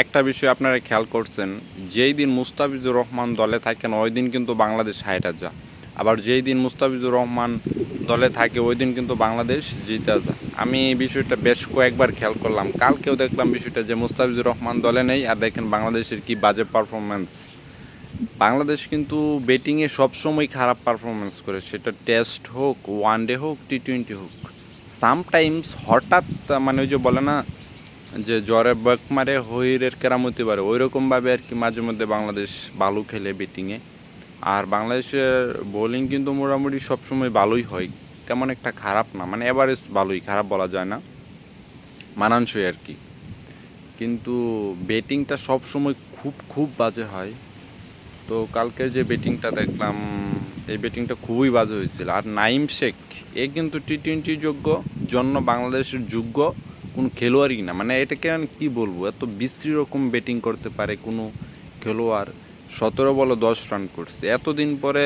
একটা বিষয় আপনারা খেয়াল করছেন, যেই দিন মুস্তাফিজুর রহমান দলে থাকেন, ওই দিন কিন্তু বাংলাদেশ হাইরা যা আবার যেই দিন মুস্তাফিজুর রহমান দলে থাকে, ওই দিন কিন্তু বাংলাদেশ জিতে যা আমি এই বিষয়টা বেশ কয়েকবার খেয়াল করলাম। কালকেও দেখলাম বিষয়টা যে মুস্তাফিজুর রহমান দলে নেই, আর দেখেন বাংলাদেশের কি বাজে পারফরমেন্স বাংলাদেশ কিন্তু ব্যাটিংয়ে সবসময় খারাপ পারফরমেন্স করে। সেটা টেস্ট হোক ওয়ান ডে হোক টি টোয়েন্টি হোক। সামটাইমস হঠাৎ মানে ওই যে বলে না যে জ্বরে বাক মারে হইরের কেরামতি পারে ওই রকমভাবে আর কি মাঝে মধ্যে বাংলাদেশ ভালো খেলে ব্যাটিংয়ে আর বাংলাদেশের বোলিং কিন্তু মোটামুটি সবসময় ভালোই হয়, তেমন একটা খারাপ না মানে এভারেজ ভালোই, খারাপ বলা যায় না, মানানসই আর কি। কিন্তু ব্যাটিংটা সবসময় খুব খুব বাজে হয়। তো কালকে যে ব্যাটিংটা দেখলাম, এই ব্যাটিংটা খুবই বাজে হয়েছিল। আর নাইম শেখ, এ কিন্তু টি টোয়েন্টি যোগ্য, জন্য বাংলাদেশের যোগ্য। কোনো খেলোয়াড়ই না। মানে এটাকে আমি কী বলব? এত বিশ্রী রকম ব্যাটিং করতে পারে কোনো খেলোয়াড়। সতেরো বলে দশ রান করছে। এতদিন পরে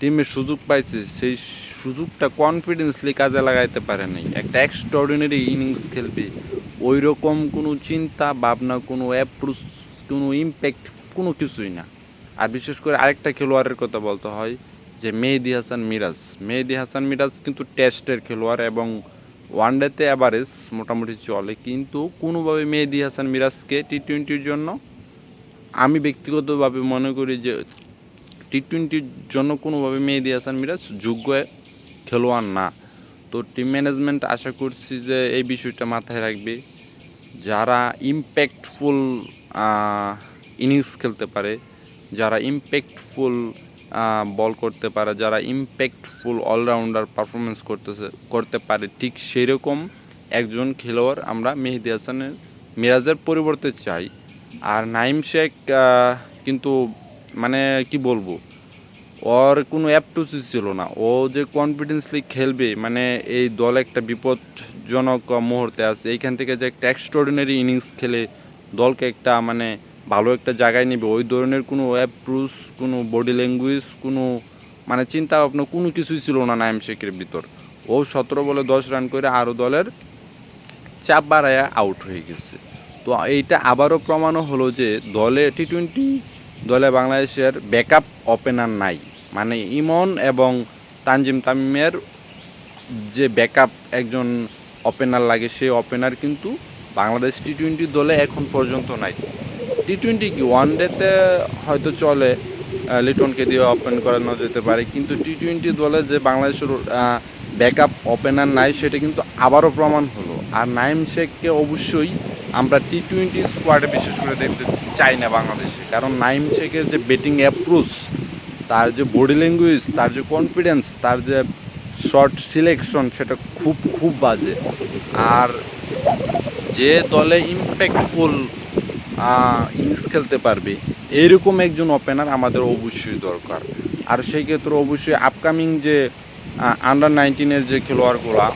টিমে সুযোগ পাইছে, সেই সুযোগটা কনফিডেন্সলি কাজে লাগাইতে পারে নাই। একটা এক্সট্রাঅর্ডিনারি ইনিংস খেলবে। ওই রকম কোনো চিন্তা, ভাবনা, কোনো অ্যাপ্রোচ কোনো ইম্প্যাক্ট কোনো কিছুই না। আর বিশেষ করে আরেকটা খেলোয়াড়ের কথা বলতে হয়, যে মেহেদি হাসান মিরাজ। মেহেদি হাসান মিরাজ কিন্তু টেস্টের খেলোয়াড় এবং ওয়ানডেতে অ্যাভারেজ মোটামুটি চলে। কিন্তু কোনোভাবে মেহেদি হাসান মিরাজকে টি টোয়েন্টির জন্য আমি ব্যক্তিগতভাবে মনে করি যে টি টোয়েন্টির জন্য কোনোভাবে মেহেদি হাসান মিরাজ যোগ্য খেলোয়াড় না। তো টিম ম্যানেজমেন্ট আশা করছি যে এই বিষয়টা মাথায় রাখবে। যারা ইম্প্যাক্টফুল ইনিংস খেলতে পারে, যারা ইম্প্যাক্টফুল বল করতে পারে, যারা ইম্প্যাক্টফুল অলরাউন্ডার পারফরমেন্স করতেছে, করতে পারে, ঠিক সেরকম একজন খেলোয়াড় আমরা মেহেদি হাসানের, মিরাজের পরিবর্তে চাই। আর নাইম শেখ কিন্তু মানে কি বলব, ওর কোনো অ্যাপটুসি ছিল না। ও যে কনফিডেন্সলি খেলবে মানে এই দল একটা বিপজ্জনক মুহূর্তে আছে, এইখান থেকে যে একটা এক্সট্রাঅর্ডিনারি ইনিংস খেলে দলকে একটা মানে ভালো একটা জায়গায় নেবে। ওই ধরনের কোনো অ্যাপ্রুস কোনো বডি ল্যাঙ্গুয়েজ কোনো মানে চিন্তা ভাবনা কোনো কিছুই ছিল না নাইম শেখের ভিতর। ও সতেরো বলে দশ রান করে আরও দলের চাপ বাড়ায় আউট হয়ে গেছে। তো এইটা আবারও প্রমাণও হলো যে দলে টি টোয়েন্টি দলে বাংলাদেশের ব্যাকআপ ওপেনার নাই। মানে ইমন এবং তানজিম তামিমের যে ব্যাকআপ একজন ওপেনার লাগে সেই ওপেনার কিন্তু বাংলাদেশ টি টোয়েন্টি দলে এখন পর্যন্ত নাই। টি টোয়েন্টি কি ওয়ান ডেতে হয়তো চলে লিটনকে দিয়ে ওপেন করানো যেতে পারে। কিন্তু টি টোয়েন্টি দলে যে বাংলাদেশের ব্যাকআপ ওপেনার নাই, সেটা কিন্তু আবারও প্রমাণ হলো। আর নাইম শেখকে অবশ্যই আমরা টি টোয়েন্টি স্কোয়াডে বিশেষ করে দেখতে চাই না বাংলাদেশে। কারণ নাইম শেখের যে ব্যাটিং অ্যাপ্রোচ তার যে বডি ল্যাঙ্গুয়েজ তার যে কনফিডেন্স তার যে শর্ট সিলেকশন সেটা খুব খুব বাজে। আর যে দলে ইম্প্যাক্টফুল ইনিংস খেলতে পারবে। এইরকম একজন ওপেনার আমাদের অবশ্যই দরকার। আর সেই ক্ষেত্রে অবশ্যই আপকামিং যে আন্ডার নাইনটিনের যে খেলোয়াড়গুলা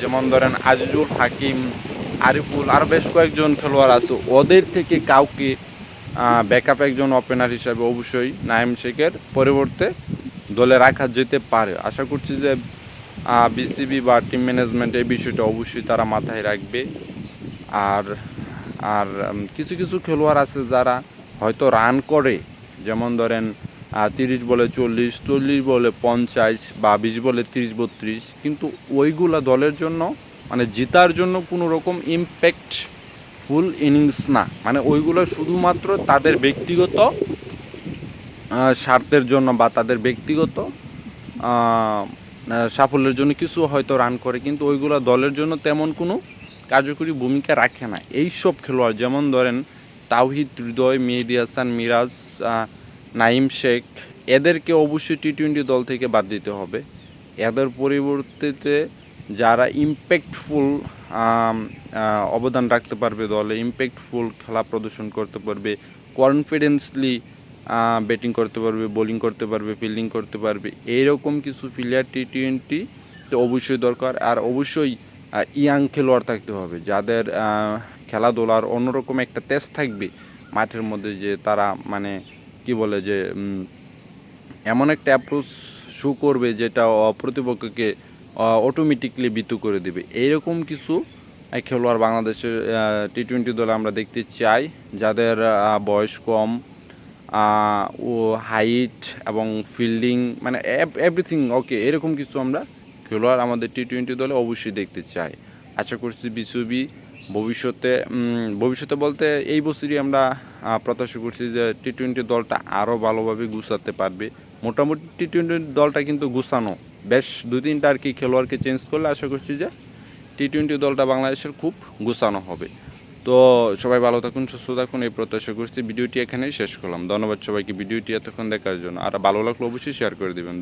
যেমন ধরেন আজিজুল হাকিম, আরিফুল আরও বেশ কয়েকজন খেলোয়াড় আছে, ওদের থেকে কাউকে ব্যাকআপ একজন ওপেনার হিসাবে অবশ্যই নাইম শেখের পরিবর্তে দলে রাখা যেতে পারে। আশা করছি যে বিসিবি বা টিম ম্যানেজমেন্ট এই বিষয়টা অবশ্যই তারা মাথায় রাখবে। আর আর কিছু কিছু খেলোয়াড় আছে যারা হয়তো রান করে, যেমন ধরেন তিরিশ বলে চল্লিশ চল্লিশ বলে পঞ্চাশ বা বিশ বলে তিরিশ, বত্রিশ, কিন্তু ওইগুলা দলের জন্য মানে জেতার জন্য কোনো রকম ইম্প্যাক্ট ফুল ইনিংস না। মানে ওইগুলো শুধুমাত্র তাদের ব্যক্তিগত স্বার্থের জন্য বা তাদের ব্যক্তিগত সাফল্যের জন্য কিছু হয়তো রান করে, কিন্তু ওইগুলো দলের জন্য তেমন কোনো কার্যকরী ভূমিকা রাখে না। এই সব খেলোয়াড় যেমন ধরেন তাওহিদ, হৃদয়, মেহেদি হাসান, মিরাজ নাইম শেখ, এদেরকে অবশ্যই টি টোয়েন্টি দল থেকে বাদ দিতে হবে। এদের পরিবর্তে যারা ইম্প্যাক্টফুল অবদান রাখতে পারবে দলে ইম্প্যাক্টফুল খেলা প্রদর্শন করতে পারবে কনফিডেন্সলি ব্যাটিং করতে পারবে বোলিং করতে পারবে ফিল্ডিং করতে পারবে, এইরকম কিছু প্লেয়ার টি টোয়েন্টি তো অবশ্যই দরকার। আর অবশ্যই ইয়াং খেলোয়াড় থাকতে হবে, যাদের খেলাধুলার অন্যরকম একটা তেজ থাকবে মাঠের মধ্যে যে তারা মানে কি বলে যে এমন একটা অ্যাপ্রোচ শো করবে যেটা প্রতিপক্ষকে অটোমেটিকলি বিতু করে দেবে। এইরকম কিছু খেলোয়াড় বাংলাদেশের টি টোয়েন্টি দলে আমরা দেখতে চাই, যাদের বয়স কম ও হাইট এবং ফিল্ডিং মানে এভরিথিং ওকে এরকম কিছু আমরা খেলোয়াড় আমাদের টি টোয়েন্টি দলে অবশ্যই দেখতে চাই আশা করছি বিসিবি ভবিষ্যতে ভবিষ্যতে বলতে এই বছরই আমরা প্রত্যাশা করছি যে টি টোয়েন্টি দলটা আরও ভালোভাবে গুছাতে পারবে। মোটামুটি টি টোয়েন্টি দলটা কিন্তু গুছানো। বেশ দু তিনটা আর কি খেলোয়াড়কে চেঞ্জ করলে আশা করছি যে টি টোয়েন্টি দলটা বাংলাদেশের খুব গুছানো হবে। তো সবাই ভালো থাকুন, সুস্থ থাকুন, এই প্রত্যাশা করছি। ভিডিওটি এখানেই শেষ করলাম। ধন্যবাদ সবাইকে। ভিডিওটি এতক্ষণ দেখার জন্য। আর ভালো লাগলে অবশ্যই শেয়ার করে দিবেন।